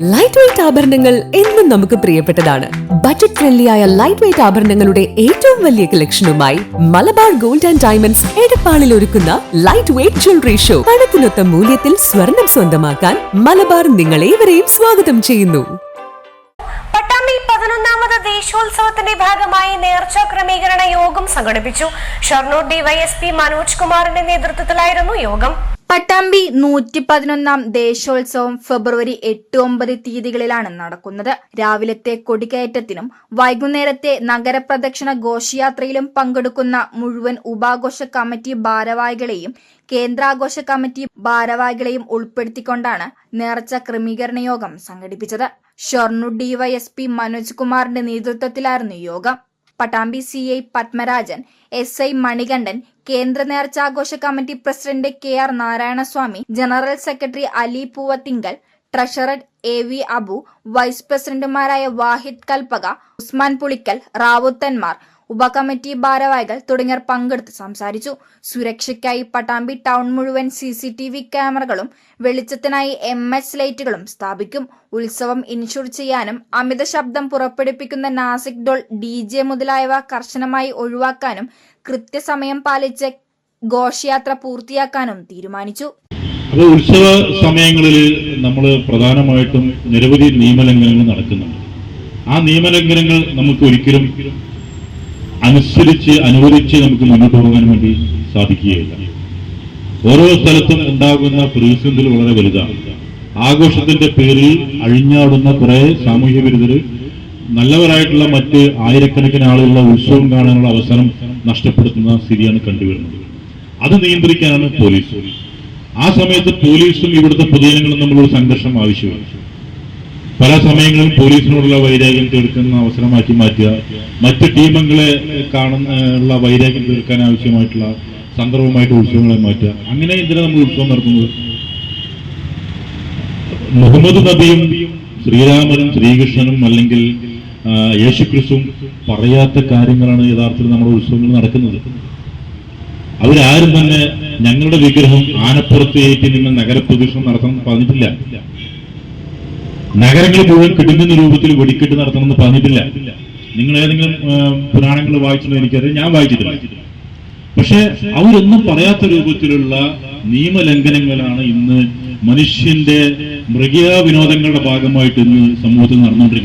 Light weight ആഭരണങ്ങൾ എന്നും നമുക്ക് പ്രിയപ്പെട്ടതാണ്. ബജറ്റ് ഫ്രണ്ട്ലിയായ ലൈറ്റ് വെയിറ്റ് ആഭരണങ്ങളുടെ ഏറ്റവും വലിയ കളക്ഷനുമായി മലബാർ ഗോൾഡ് ആൻഡ് ഡയമണ്ട്സ് എടപ്പാളിൽ ഒരുക്കുന്ന ലൈറ്റ് വെയിറ്റ് ജ്വല്ലറി ഷോ പണത്തിനൊത്ത മൂല്യത്തിൽ സ്വർണം സ്വന്തമാക്കാൻ മലബാർ നിങ്ങളേവരെയും സ്വാഗതം ചെയ്യുന്നു. പട്ടാമ്പി പതിനൊന്നാമത് ദേശോത്സവത്തിന്റെ ഭാഗമായി നേർച്ച ക്രമീകരണ യോഗം സംഘടിപ്പിച്ചു. ഷൊർണൂർ ഡിവൈഎസ്പി മനോജ് കുമാറിന്റെ നേതൃത്വത്തിലായിരുന്നു യോഗം. പട്ടാമ്പി നൂറ്റി പതിനൊന്നാം ദേശോത്സവം ഫെബ്രുവരി എട്ട് ഒമ്പത് തീയതികളിലാണ് നടക്കുന്നത്. രാവിലത്തെ കൊടിക്കയറ്റത്തിനും വൈകുന്നേരത്തെ നഗരപ്രദക്ഷിണ ഘോഷയാത്രയിലും പങ്കെടുക്കുന്ന മുഴുവൻ ഉപാഘോഷ കമ്മിറ്റി ഭാരവാഹികളെയും കേന്ദ്രാഘോഷ കമ്മിറ്റി ഭാരവാഹികളെയും ഉൾപ്പെടുത്തിക്കൊണ്ടാണ് നേർച്ച ക്രമീകരണ യോഗം സംഘടിപ്പിച്ചത്. ഷൊർണൂർ ഡിവൈഎസ്പി മനോജ് കുമാറിന്റെ നേതൃത്വത്തിലായിരുന്നു യോഗം. Pattambi C I Padmarajan S I Manikandan കേന്ദ്ര നേർച്ചാഘോഷ committee president K R Narayanaswamy general secretary Ali Poovathingal treasurer A V Abu vice പ്രസിഡന്റുമാരായ വാഹിദ് കൽപക ഉസ്മാൻ പുളിക്കൽ റാവുത്തന്മാർ ഉപകമ്മിറ്റി ഭാരവാഹികൾ തുടങ്ങിയവർ പങ്കെടുത്ത് സംസാരിച്ചു. സുരക്ഷയ്ക്കായി പട്ടാമ്പി ടൗൺ മുഴുവൻ സി സി ടി വി ക്യാമറകളും വെളിച്ചത്തിനായി എം എച്ച് ലൈറ്റുകളും സ്ഥാപിക്കും. ഉത്സവം ഇൻഷുർ ചെയ്യാനും അമിത ശബ്ദം പുറപ്പെടുപ്പിക്കുന്ന നാസിക് ഡോൾ ഡി ജെ മുതലായവ കർശനമായി ഒഴിവാക്കാനും കൃത്യസമയം പാലിച്ച് ഘോഷയാത്ര പൂർത്തിയാക്കാനും തീരുമാനിച്ചു. അപ്പോൾ ഉത്സവ സമയങ്ങളിൽ നമ്മൾ പ്രധാനമായിട്ടും നിരവധി നിയമലംഘനങ്ങൾ നടക്കുന്നുണ്ട്. ആ നിയമലംഘനങ്ങൾ നമുക്ക് ഒരിക്കലും അനുസരിച്ച് അനുവദിച്ച് നമുക്ക് മുന്നോട്ട് പോകാൻ വേണ്ടി സാധിക്കുകയില്ല. ഓരോ സ്ഥലത്തും ഉണ്ടാകുന്ന പ്രതിസന്ധി വളരെ വലുതാണ്. ആഘോഷത്തിന്റെ പേരിൽ അഴിഞ്ഞാടുന്ന കുറെ സാമൂഹ്യ വിരുദ്ധര് നല്ലവരായിട്ടുള്ള മറ്റ് ആയിരക്കണക്കിന് ആളുകളുടെ ഉത്സവം കാണാനുള്ള അവസരം നഷ്ടപ്പെടുത്തുന്ന സ്ഥിതിയാണ് കണ്ടുവരുന്നത്. അത് നിയന്ത്രിക്കാനാണ് പോലീസ്. ആ സമയത്ത് പോലീസും ഇവിടുത്തെ പൊതുജനങ്ങളും തമ്മിലുള്ള സംഘർഷം ആവശ്യമാണ്. പല സമയങ്ങളിൽ പോലീസിനോടുള്ള വൈരാഗ്യം തീർക്കുന്ന അവസരമാക്കി മാറ്റുക മറ്റ് ടീമുകളെ കാണുന്ന ഉള്ള വൈരാഗ്യം തീർക്കാൻ ആവശ്യമായിട്ടുള്ള സന്ദർഭമായിട്ട് ഉത്സവങ്ങളെ മാറ്റുക. അങ്ങനെ എന്തിനാണ് നമ്മൾ ഉത്സവം നടത്തുന്നത്. മുഹമ്മദ് നബിയും ശ്രീരാമനും ശ്രീകൃഷ്ണനും അല്ലെങ്കിൽ യേശുക്രിസ്തുവും പറയാത്ത കാര്യങ്ങളാണ് യഥാർത്ഥത്തിൽ നമ്മുടെ ഉത്സവങ്ങൾ നടക്കുന്നത്. അവരാരും തന്നെ ഞങ്ങളുടെ വിഗ്രഹം ആനപ്പുറത്ത് ഏറ്റി നിങ്ങൾ നഗരപ്രദക്ഷിണം നടത്തണം പറഞ്ഞിട്ടില്ല. നഗരങ്ങൾ മുഴുവൻ കിടുങ്ങുന്ന രൂപത്തിൽ വെടിക്കെട്ട് നടത്തണമെന്ന് പറഞ്ഞിട്ടില്ല. നിങ്ങൾ ഏതെങ്കിലും പുരാണങ്ങൾ വായിച്ചിട്ടുണ്ടോ എനിക്കറിയാം. ഞാൻ വായിച്ചിട്ടില്ല. പക്ഷെ അവരൊന്നും പറയാത്ത രൂപത്തിലുള്ള നിയമലംഘനങ്ങളാണ് ഇന്ന് മനുഷ്യന്റെ മൃഗീയ വിനോദങ്ങളുടെ ഭാഗമായിട്ട് ഇന്ന് സമൂഹത്തിൽ നടന്നുകൊണ്ടിരിക്കുന്നത്.